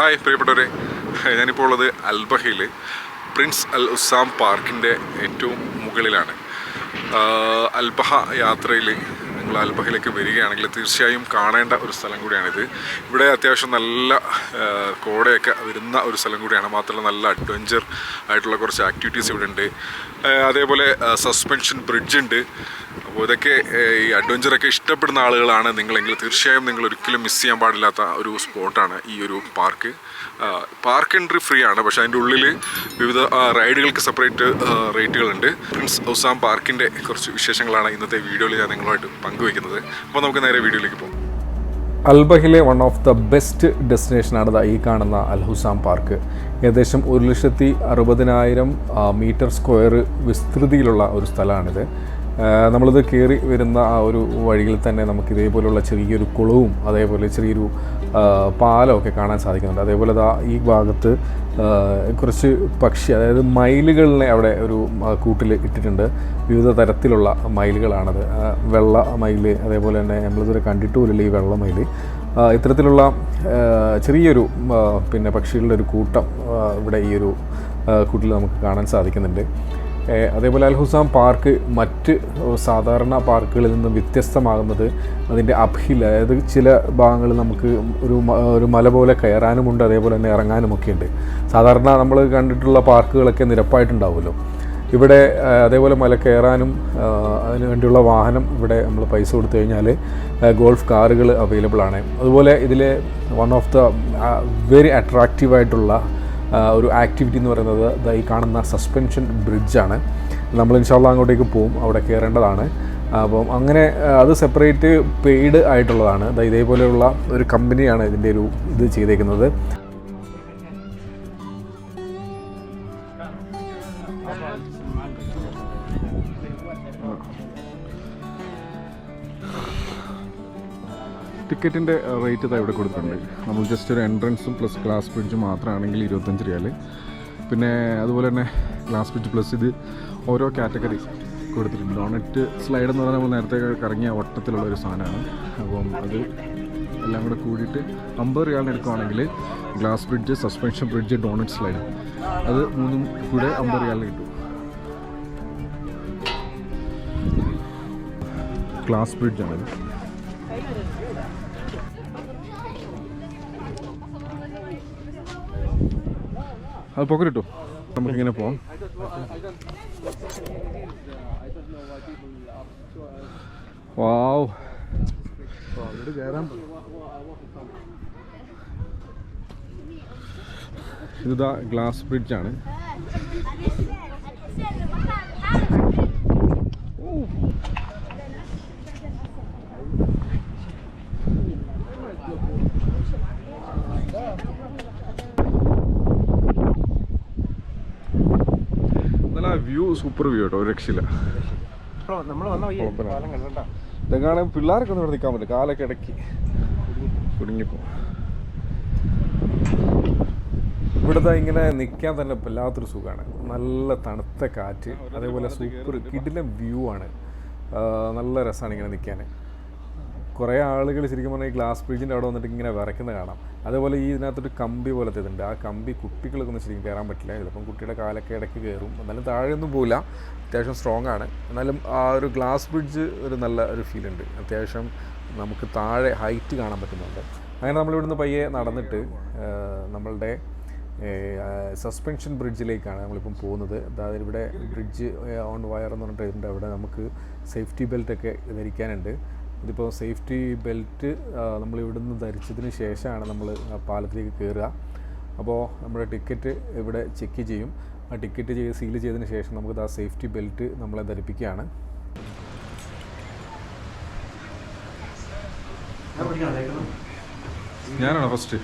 Hi പ്രിയപ്പെട്ടവരെ. ഞാനിപ്പോൾ ഉള്ളത് അൽബഹയിൽ പ്രിൻസ് അൽ ഉസാം പാർക്കിന്റെ ഏറ്റവും മുകളിലാണ്. അൽബഹ യാത്രയിൽ നിങ്ങൾ അൽബഹയിലേക്ക് വരികയാണെങ്കിൽ തീർച്ചയായും കാണേണ്ട ഒരു സ്ഥലം കൂടിയാണിത്. ഇവിടെ അത്യാവശ്യം നല്ല കോടയൊക്കെ വരുന്ന ഒരു സ്ഥലം കൂടിയാണ്. മാത്രമല്ല നല്ല അഡ്വഞ്ചർ ആയിട്ടുള്ള കുറച്ച് ആക്ടിവിറ്റീസ് ഇവിടെ ഉണ്ട്. അതേപോലെ സസ്പെൻഷൻ ബ്രിഡ്ജ് ഉണ്ട്. അപ്പോൾ ഇതൊക്കെ ഈ അഡ്വഞ്ചറൊക്കെ ഇഷ്ടപ്പെടുന്ന ആളുകളാണ് നിങ്ങളെങ്കിൽ. തീർച്ചയായും നിങ്ങൾ ഒരിക്കലും മിസ് ചെയ്യാൻ പാടില്ലാത്ത ഒരു സ്പോട്ടാണ് ഈ ഒരു പാർക്ക് പാർക്ക് എൻട്രി ഫ്രീ ആണ്. പക്ഷേ അതിന്റെ ഉള്ളിൽ വിവിധ റൈഡുകൾക്ക് സെപ്പറേറ്റ് റേറ്റുകളുണ്ട് പ്രിൻസ് ഔസാം പാർക്കിന്റെ കുറച്ച് വിശേഷങ്ങളാണ് ഇന്നത്തെ വീഡിയോയിൽ ഞാൻ നിങ്ങളുമായിട്ട് പങ്കുവയ്ക്കുന്നത്. അപ്പോൾ നമുക്ക് നേരെ വീഡിയോയിലേക്ക് പോകും. അൽബഹിലെ വൺ ഓഫ് ദ ബെസ്റ്റ് ഡെസ്റ്റിനേഷനാണ് ഈ കാണുന്ന അൽ ഹുസാം പാർക്ക് ഏകദേശം ഒരു ലക്ഷത്തി അറുപതിനായിരം മീറ്റർ സ്ക്വയർ വിസ്തൃതിയിലുള്ള ഒരു സ്ഥലമാണിത്. നമ്മളിത് കയറി വരുന്ന ആ ഒരു വഴിയിൽ തന്നെ നമുക്ക് ഇതേപോലെയുള്ള ചെറിയൊരു കുളവും അതേപോലെ ചെറിയൊരു പാലമൊക്കെ കാണാൻ സാധിക്കുന്നുണ്ട്. അതേപോലെ ദാ ഈ ഭാഗത്ത് കുറച്ച് പക്ഷി അതായത് മയിലുകളിനെ അവിടെ ഒരു കൂട്ടിൽ ഇട്ടിട്ടുണ്ട്. വിവിധ തരത്തിലുള്ള മയിലുകളാണത്. വെള്ള മയിൽ അതേപോലെ തന്നെ നമ്മളിതുവരെ കണ്ടിട്ടുമില്ല ഈ വെള്ള മയിൽ ഇത്തരത്തിലുള്ള ചെറിയൊരു പിന്നെ പക്ഷികളുടെ ഒരു കൂട്ടം ഇവിടെ ഈ ഒരു കൂട്ടിൽ നമുക്ക് കാണാൻ സാധിക്കുന്നുണ്ട്. അതേപോലെ അൽ ഹുസാം പാർക്ക് മറ്റ് സാധാരണ പാർക്കുകളിൽ നിന്നും വ്യത്യസ്തമാകുന്നത് അതിന്റെ അഭിൽ അതായത് ചില ഭാഗങ്ങൾ നമുക്ക് ഒരു ഒരു മല പോലെ കയറാനുമുണ്ട് അതേപോലെ തന്നെ ഇറങ്ങാനുമൊക്കെ ഉണ്ട് സാധാരണ നമ്മൾ കണ്ടിട്ടുള്ള പാർക്കുകളൊക്കെ നിരപ്പായിട്ടുണ്ടാവുമല്ലോ. ഇവിടെ അതേപോലെ മല കയറാനും അതിന് വേണ്ടിയുള്ള വാഹനം ഇവിടെ നമ്മൾ പൈസ കൊടുത്തു കഴിഞ്ഞാൽ ഗോൾഫ് കാറുകൾ അവൈലബിൾ ആണ് അതുപോലെ ഇതിലെ one of the very attractive ആയിട്ടുള്ള ആ, ഒരു ആക്ടിവിറ്റി എന്ന് പറയുന്നത് ഈ കാണുന്ന സസ്പെൻഷൻ ബ്രിഡ്ജാണ് നമ്മൾ ഇൻഷാല്ല അങ്ങോട്ടേക്ക് പോവും. അവിടെ കയറേണ്ടതാണ്. അപ്പം അങ്ങനെ അത് സെപ്പറേറ്റ് പെയ്ഡ് ആയിട്ടുള്ളതാണ്. ഇതേപോലെയുള്ള ഒരു കമ്പനിയാണ് ഇതിന്റെ ഒരു ഇത് ചെയ്തേക്കുന്നത്. ടിക്കറ്റിന്റെ റേറ്റ് ഇതാ ഇവിടെ കൊടുത്തിട്ടുണ്ട്. നമ്മൾ ജസ്റ്റ് ഒരു എൻട്രൻസും പ്ലസ് ഗ്ലാസ് ബ്രിഡ്ജും മാത്രമാണെങ്കിൽ ഇരുപത്തഞ്ച് റിയാൽ പിന്നെ അതുപോലെ തന്നെ ഗ്ലാസ് ബ്രിഡ്ജ് പ്ലസ് ഇത് ഓരോ കാറ്റഗറി കൊടുത്തിട്ടുണ്ട്. ഡോണറ്റ് സ്ലൈഡ് എന്ന് പറഞ്ഞാൽ നമ്മൾ നേരത്തെ കറങ്ങിയ വട്ടത്തിലുള്ള ഒരു സാധനമാണ്. അപ്പം അത് എല്ലാം കൂടെ കൂടിയിട്ട് അമ്പത് റിയാലിന് എടുക്കുവാണെങ്കിൽ glass bridge suspension bridge donut slide അത് മൂന്നും കൂടെ അമ്പത് റിയാലിന് കിട്ടും. ഗ്ലാസ് ബ്രിഡ്ജാണിത് അത് നമുക്ക് നമുക്കിങ്ങനെ പോവാം. വാവ്. ഇതാ ഗ്ലാസ് ബ്രിഡ്ജ് സൂപ്പർ വ്യൂ കേട്ടോ രക്ഷയില്ല. ഇതെങ്ങാണ് പിള്ളേരൊക്കെ ഒന്ന് ഇവിടെ നിൽക്കാൻ പറ്റില്ല? കാലൊക്കെ ഇടയ്ക്ക്. കുടുങ്ങിപ്പോ. ഇവിടുത്തെ ഇങ്ങനെ നിൽക്കാൻ തന്നെ വല്ലാത്തൊരു സുഖമാണ് നല്ല തണുത്ത കാറ്റ് അതേപോലെ സൂപ്പർ കിടിലം വ്യൂ ആണ്. നല്ല രസമാണ് ഇങ്ങനെ നിൽക്കാൻ. കുറേ ആളുകൾ ശരിക്കും പറഞ്ഞാൽ ഈ ഗ്ലാസ് ബ്രിഡ്ജിന്റെ അവിടെ വന്നിട്ട് ഇങ്ങനെ വരയ്ക്കുന്നത് കാണാം. അതുപോലെ ഈ ഇതിനകത്തൊരു കമ്പി പോലത്തെ ഇതുണ്ട്. ആ കമ്പി കുട്ടികൾക്കൊന്നും ശരിക്കും കയറാൻ പറ്റില്ല. ചിലപ്പം കുട്ടിയുടെ കാലൊക്കെ ഇടയ്ക്ക് കയറും. എന്നാലും താഴെയൊന്നും പോകില്ല അത്യാവശ്യം സ്ട്രോങ് ആണ്. എന്നാലും ആ ഒരു ഗ്ലാസ് ബ്രിഡ്ജ് ഒരു നല്ല ഒരു ഫീൽ ഉണ്ട്. അത്യാവശ്യം നമുക്ക് താഴെ ഹൈറ്റ് കാണാൻ പറ്റുന്നുണ്ട്. അങ്ങനെ നമ്മളിവിടുന്ന് പയ്യെ നടന്നിട്ട് നമ്മളുടെ സസ്പെൻഷൻ ബ്രിഡ്ജിലേക്കാണ് നമ്മളിപ്പം പോകുന്നത്. അതായത് ഇവിടെ ബ്രിഡ്ജ് ഓൺ വയർ എന്ന് പറഞ്ഞിട്ട് ഉണ്ട് അവിടെ നമുക്ക് സേഫ്റ്റി ബെൽറ്റൊക്കെ ധരിക്കാനുണ്ട്. ഇതിപ്പോൾ സേഫ്റ്റി ബെൽറ്റ് നമ്മൾ ഇവിടുന്ന് ധരിച്ചതിന് ശേഷമാണ് നമ്മൾ പാലത്തിലേക്ക് കയറുക അപ്പോൾ നമ്മുടെ ടിക്കറ്റ് ഇവിടെ ചെക്ക് ചെയ്യും. ആ ടിക്കറ്റ് ചെയ്ത് സീൽ ചെയ്തതിന് ശേഷം നമുക്ക് ആ സേഫ്റ്റി ബെൽറ്റ് നമ്മളെ ധരിപ്പിക്കുകയാണ്. ഞാനാണോ ഫസ്റ്റ്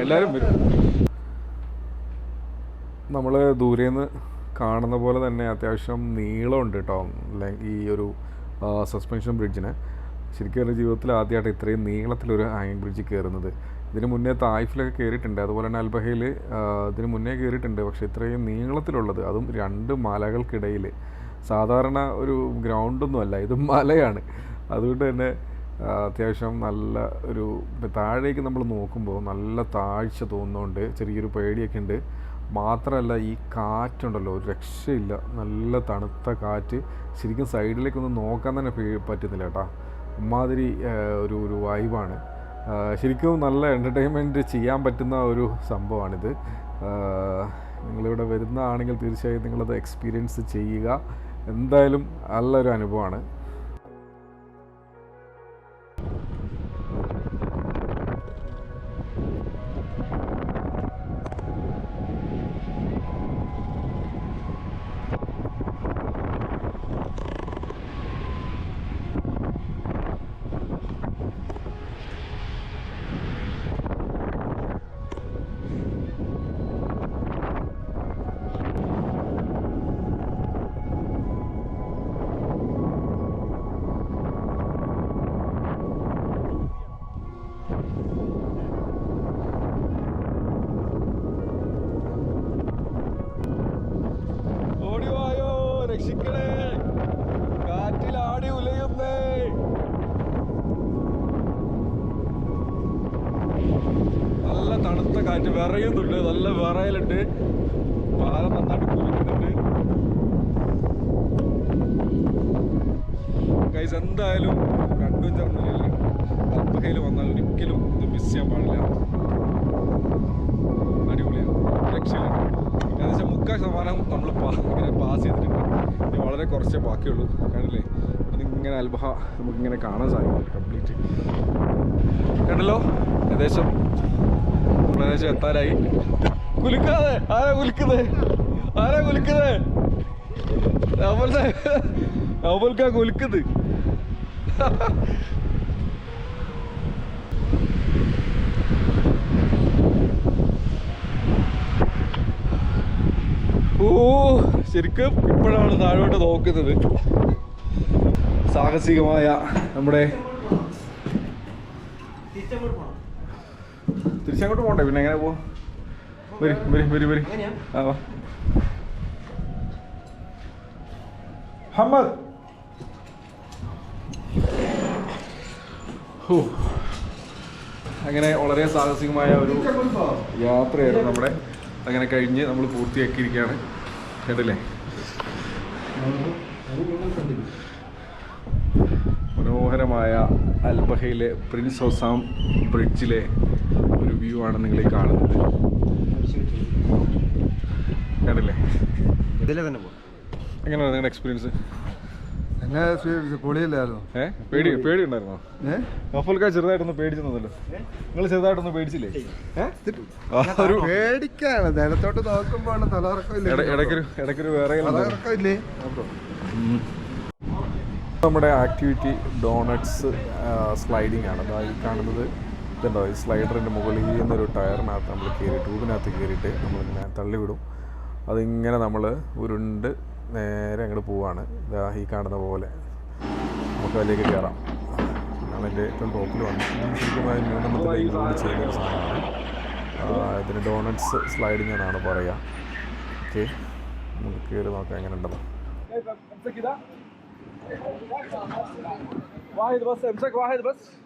എല്ലാരും എല്ലാവരും വരും. നമ്മൾ ദൂരെ നിന്ന് കാണുന്ന പോലെ തന്നെ അത്യാവശ്യം നീളമുണ്ട് കേട്ടോ ഈ ഒരു സസ്പെൻഷൻ ബ്രിഡ്ജിന് ശരിക്കും എന്റെ ജീവിതത്തിൽ ആദ്യമായിട്ട് ഇത്രയും നീളത്തിലൊരു ഹാങ്ങിങ് ബ്രിഡ്ജ് കയറുന്നത് ഇതിന് മുന്നേ തായ്ഫിലൊക്കെ കയറിയിട്ടുണ്ട് അതുപോലെ തന്നെ അൽബഹയിൽ ഇതിന് മുന്നേ കയറിയിട്ടുണ്ട് പക്ഷേ ഇത്രയും നീളത്തിലുള്ളത് അതും രണ്ട് മലകൾക്കിടയിൽ സാധാരണ ഒരു ഗ്രൗണ്ടൊന്നും അല്ല ഇത് മലയാണ്. അതുകൊണ്ട് തന്നെ അത്യാവശ്യം നല്ല ഒരു താഴേക്ക് നമ്മൾ നോക്കുമ്പോൾ നല്ല താഴ്ച തോന്നുന്നുണ്ട്. ചെറിയൊരു പേടിയൊക്കെ ഉണ്ട് മാത്രമല്ല ഈ കാറ്റുണ്ടല്ലോ ഒരു രക്ഷയില്ല. നല്ല തണുത്ത കാറ്റ്. ശരിക്കും സൈഡിലേക്കൊന്നും നോക്കാൻ തന്നെ പറ്റുന്നില്ല കേട്ടോ. അമ്മാതിരി ഒരു ഒരു വൈബാണ് ശരിക്കും നല്ല എന്റർടൈൻമെന്റ് ചെയ്യാൻ പറ്റുന്ന ഒരു സംഭവമാണിത്. നിങ്ങളിവിടെ വരുന്നതാണെങ്കിൽ തീർച്ചയായും നിങ്ങളത് എക്സ്പീരിയൻസ് ചെയ്യുക. എന്തായാലും നല്ലൊരു അനുഭവമാണ്. തണുത്ത കാറ്റ് വിറയുന്നുണ്ട് നല്ല വിറയലുണ്ട്. പാലം നന്നായിട്ട് കുളിക്കുന്നുണ്ട്. കൈസ് എന്തായാലും രണ്ടും ചേർന്നില്ല അൽപ്പഹയിൽ വന്നാൽ ഒരിക്കലും ഇത് മിസ് ചെയ്യാൻ പാടില്ല. അടിപൊളിയാണ്. രക്ഷയില്ല. ഏകദേശം മുക്കാൽ ശതമാനം നമ്മൾ ഇങ്ങനെ പാസ് ചെയ്തിട്ടുണ്ട്. ഇനി വളരെ കുറച്ചേ ബാക്കിയുള്ളൂ. കണ്ടില്ലേ? അതിങ്ങനെ അൽബഹ നമുക്കിങ്ങനെ കാണാൻ സാധിക്കും. കംപ്ലീറ്റ് കണ്ടല്ലോ? ഏകദേശം ഏകദേശം എത്താനായി. കുലുക്കാതെ. ആരാ കുലുക്കുന്നത് ആരാ കുലുക്കുന്നത് അവൾക്കാ കുലുക്കുന്നത് ഓ ശരിക്കും ഇപ്പോഴാണ് താഴോട്ട് നോക്കുന്നത്. സാഹസികമായ നമ്മുടെ തിരിച്ചങ്ങോട്ട് പോകണ്ടേ? പിന്നെ എങ്ങനെ പോവാം? വരി വരി വരി വരി. ആ ഹമ്മദ്. ഹോ. അങ്ങനെ വളരെ സാഹസികമായ ഒരു യാത്രയായിരുന്നു നമ്മുടെ. അങ്ങനെ കഴിഞ്ഞ് നമ്മൾ പൂർത്തിയാക്കിയിരിക്കുകയാണ്. കേട്ടില്ലേ? മനോഹരമായ അൽബഹയിലെ പ്രിൻസ് ഹൊസാം ബ്രിഡ്ജിലെ വ്യൂ ആണ് നിങ്ങൾ ഈ കാണുന്നത്. കണ്ടില്ലേ? ഇതിലെ തന്നെ പോകും എങ്ങനെയാണ് നിങ്ങളുടെ എക്സ്പീരിയൻസ് എന്നെ സ്വീകരിച്ചു. പൊളിയില്ലായിരുന്നു? ഏ? പേടി പേടി ഉണ്ടായിരുന്നോ ഏ ഗഫൽക്ക ചെറുതായിട്ടൊന്ന് പേടിച്ചെന്നല്ലോ നിങ്ങൾ ചെറുതായിട്ടൊന്ന് പേടിച്ചില്ലേ? ഒരു പേടിക്കാണ്. നിലത്തോട്ട് നോക്കുമ്പോൾ തലകറക്കമില്ലേ? ഇട- ഇടയ്ക്കൊരു ഇടയ്ക്കൊരു വേറെ തലകറക്കമില്ലേ? നമ്മുടെ ആക്ടിവിറ്റി ഡോണറ്റ്സ് സ്ലൈഡിംഗ് ആണ്. കാണുന്നത്. ഇതുണ്ടോ ഈ സ്ലൈഡറിൻ്റെ മുകളിൽ നിന്നൊരു ടയറിനകത്ത് നമ്മൾ കയറി ട്യൂബിനകത്ത് കയറിയിട്ട് നമ്മളിങ്ങനെ തള്ളിവിടും അതിങ്ങനെ നമ്മൾ ഉരുണ്ട് നേരെ അങ്ങോട്ട് പോവാണ് ഇതാ ഈ കാണുന്ന പോലെ നമുക്ക് അതിലേക്ക് കയറാം അതിൻ്റെ ഏറ്റവും ടോപ്പിൽ വന്നു ഇത് ശരിക്കും അത് ന്യൂനമത്തിൽ ഇൻക്ലൂഡ് ചെയ്യുന്ന ഒരു സാധനമാണ് ആ, ഇതിന് ഡോണറ്റ്സ് സ്ലൈഡിംഗ് എന്നാണ് പറയുക ഓക്കെ നമുക്ക് കയറി നോക്കാം എങ്ങനെ ഉണ്ടെന്ന് واحد بس امسك واحد بس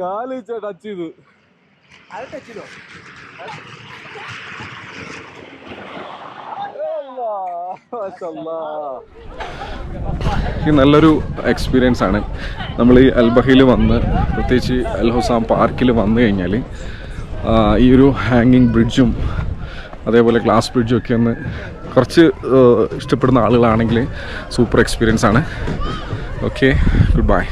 കാൽ ടച്ച് ചെയ്തു. അത് ടച്ച് ചെയ്തോ നല്ലൊരു എക്സ്പീരിയൻസ് ആണ്. നമ്മൾ ഈ അൽബഹയിൽ വന്ന് പ്രത്യേകിച്ച് അൽ ഹുസാം പാർക്കിൽ വന്നു കഴിഞ്ഞാൽ ഈ ഒരു ഹാങ്ങിങ് ബ്രിഡ്ജും അതേപോലെ ഗ്ലാസ് ബ്രിഡ്ജും ഒക്കെ ഒന്ന് കുറച്ച് ഇഷ്ടപ്പെടുന്ന ആളുകളാണെങ്കിൽ സൂപ്പർ എക്സ്പീരിയൻസ് ആണ്. Okay good bye.